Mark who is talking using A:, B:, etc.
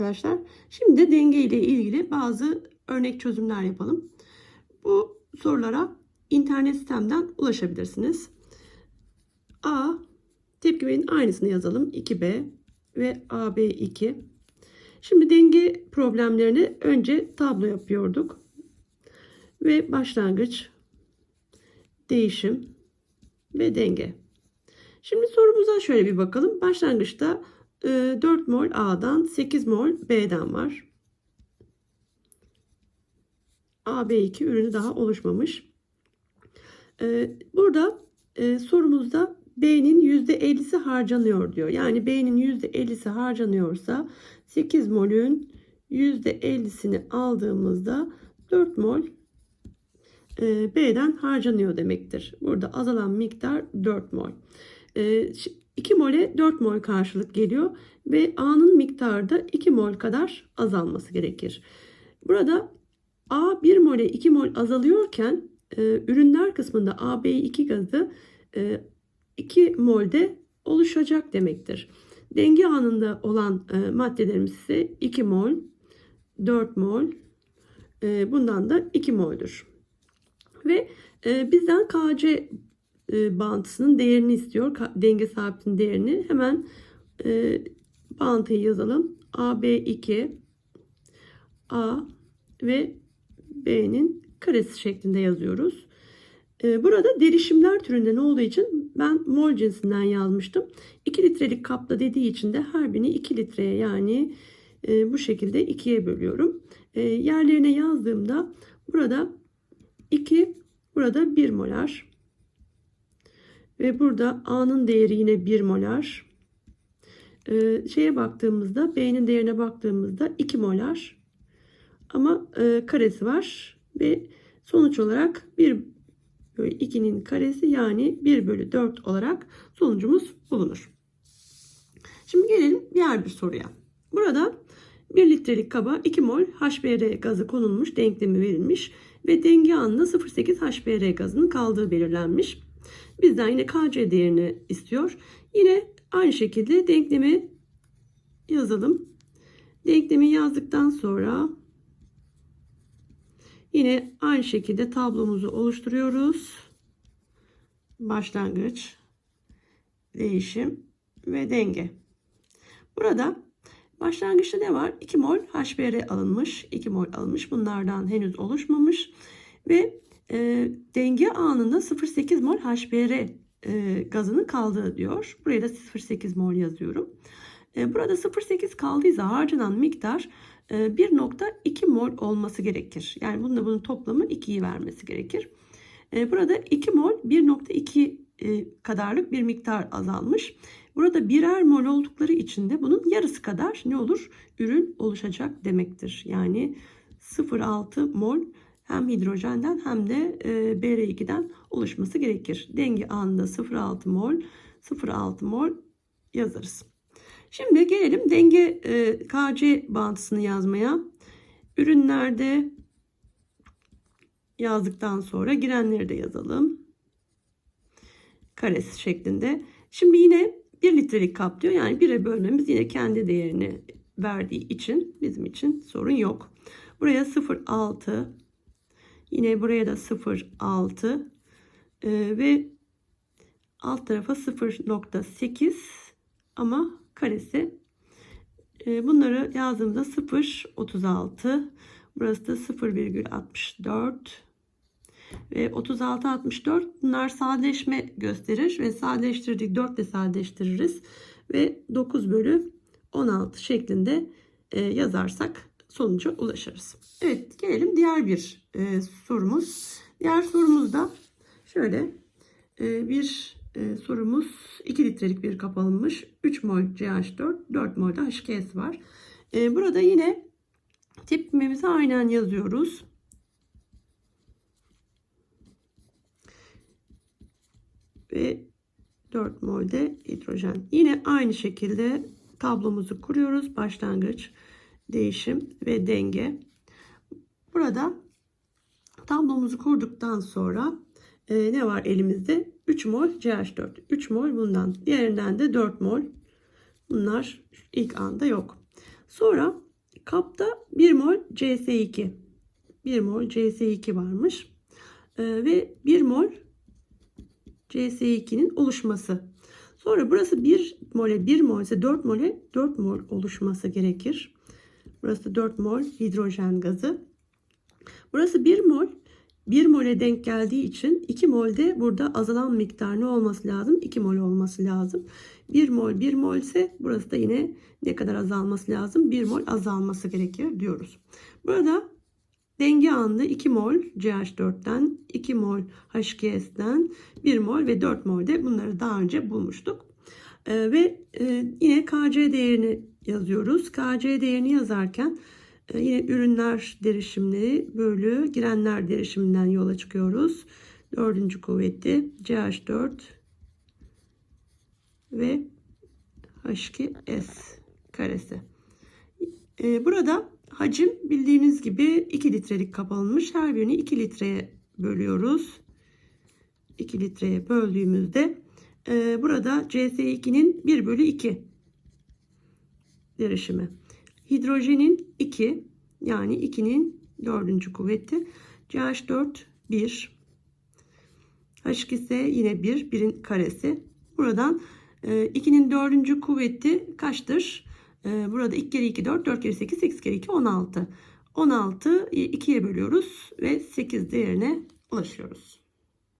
A: arkadaşlar. Şimdi de denge ile ilgili bazı örnek çözümler yapalım. Bu sorulara internet sitemden ulaşabilirsiniz. A tepkimenin aynısını yazalım. 2B ve AB2. Şimdi denge problemlerini önce tablo yapıyorduk. Ve başlangıç, değişim ve denge. Şimdi sorumuza şöyle bir bakalım. Başlangıçta 4 mol A'dan 8 mol B'den var. AB2 ürünü daha oluşmamış. E, burada e, sorumuzda B'nin %50'si harcanıyor diyor. Yani B'nin %50'si harcanıyorsa 8 molün %50'sini aldığımızda 4 mol e, B'den harcanıyor demektir. Burada azalan miktar 4 mol. E, 2 mole 4 mol karşılık geliyor ve A'nın miktarı da 2 mol kadar azalması gerekir. Burada A 1 mole 2 mol azalıyorken e, ürünler kısmında AB2 gazı e, 2 molde oluşacak demektir. Denge anında olan e, maddelerimiz ise 2 mol, 4 mol, e, bundan da 2 moldür. Ve e, bizden KC e, değerini istiyor. Denge sabitinin değerini. Hemen e, bağıntıyı yazalım. AB2 A ve B'nin karesi şeklinde yazıyoruz. E, burada derişimler türünden olduğu için ben mol cinsinden yazmıştım. 2 litrelik kapta dediği için de her birini 2 litreye yani e, bu şekilde ikiye bölüyorum. E, yerlerine yazdığımda burada 2 burada 1 molar ve burada A'nın değeri yine 1 molar. E, şeye baktığımızda B'nin değerine baktığımızda 2 molar ama e, karesi var ve sonuç olarak 1 bölü 2'nin karesi yani 1 bölü 4 olarak sonucumuz bulunur. Şimdi gelelim diğer bir soruya. Burada 1 litrelik kaba 2 mol HBr gazı konulmuş, denklemi verilmiş ve denge anında 0,8 HBr gazının kaldığı belirlenmiş. Bizden yine Kc değerini istiyor. Yine aynı şekilde denklemi yazalım. Denklemi yazdıktan sonra Yine aynı şekilde tablomuzu oluşturuyoruz. Başlangıç, değişim ve denge. Burada başlangıçta ne var? 2 mol HBr alınmış. 2 mol alınmış. Bunlardan henüz oluşmamış. Ve e, denge anında 0,8 mol HBr e, gazının kaldığı diyor. Buraya da 0,8 mol yazıyorum. E, burada 0,8 kaldıysa harcanan miktar 1.2 mol olması gerekir. Yani bununla bunun toplamı 2'yi vermesi gerekir. Burada 2 mol 1.2 kadarlık bir miktar azalmış. Burada birer mol oldukları için de bunun yarısı kadar ne olur? Ürün oluşacak demektir. Yani 0.6 mol hem hidrojenden hem de BR2'den oluşması gerekir. Denge anında 0.6 mol 0.6 mol yazarız. Şimdi gelelim denge e, KC bağıntısını yazmaya. Ürünlerde yazdıktan sonra girenleri de yazalım. Karesi şeklinde. Şimdi yine 1 litrelik kap diyor. Yani 1'e bölmemiz yine kendi değerini verdiği için bizim için sorun yok. Buraya 0.6 yine buraya da 0.6 e, ve alt tarafa 0.8 ama karesi. E, bunları yazdığımda 0.36 burası da 0,64 ve 36 64 bunlar sadeleşme gösterir ve sadeleştirdik 4 ile sadeleştiririz ve 9 bölü 16 şeklinde e, yazarsak sonuca ulaşırız. Evet gelelim diğer bir e, sorumuz. Diğer sorumuzda şöyle e, bir e, sorumuz 2 litrelik bir kap alınmış. 3 mol CH4, 4 mol de HKS var. E, burada yine tepkimemizi aynen yazıyoruz. Ve 4 mol de hidrojen. Yine aynı şekilde tablomuzu kuruyoruz. Başlangıç, değişim ve denge. Burada tablomuzu kurduktan sonra e, ne var elimizde? 3 mol CH4. 3 mol bundan. Diğerinden de 4 mol. Bunlar ilk anda yok. Sonra Kapta 1 mol CS2. 1 mol CS2 varmış. Ee, ve 1 mol CS2'nin oluşması. Sonra burası 1 mole 1 mol ise 4 mole 4 mol oluşması gerekir. Burası 4 mol hidrojen gazı. Burası 1 mol 1 mole denk geldiği için 2 molde burada azalan miktar ne olması lazım? 2 mol olması lazım. 1 mol 1 mol ise burası da yine ne kadar azalması lazım? 1 mol azalması gerekir diyoruz. Burada denge anında 2 mol CH4'ten 2 mol H2S'den 1 mol ve 4 mol de bunları daha önce bulmuştuk. Ee, ve e, yine KC değerini yazıyoruz. KC değerini yazarken e, yine ürünler derişimleri bölü girenler derişiminden yola çıkıyoruz. Dördüncü kuvveti CH4 ve H2S karesi. E, burada hacim bildiğimiz gibi 2 litrelik kap alınmış. Her birini 2 litreye bölüyoruz. 2 litreye böldüğümüzde e, burada CS2'nin 1 bölü 2 derişimi. Hidrojenin 2 yani 2'nin 4. kuvveti. CH4 1. H2S yine 1. 1'in karesi. Buradan 2'nin 4. kuvveti kaçtır? E, burada 2 kere 2 4, 4 kere 8, 8 kere 2 16. 16 2'ye bölüyoruz ve 8 değerine ulaşıyoruz.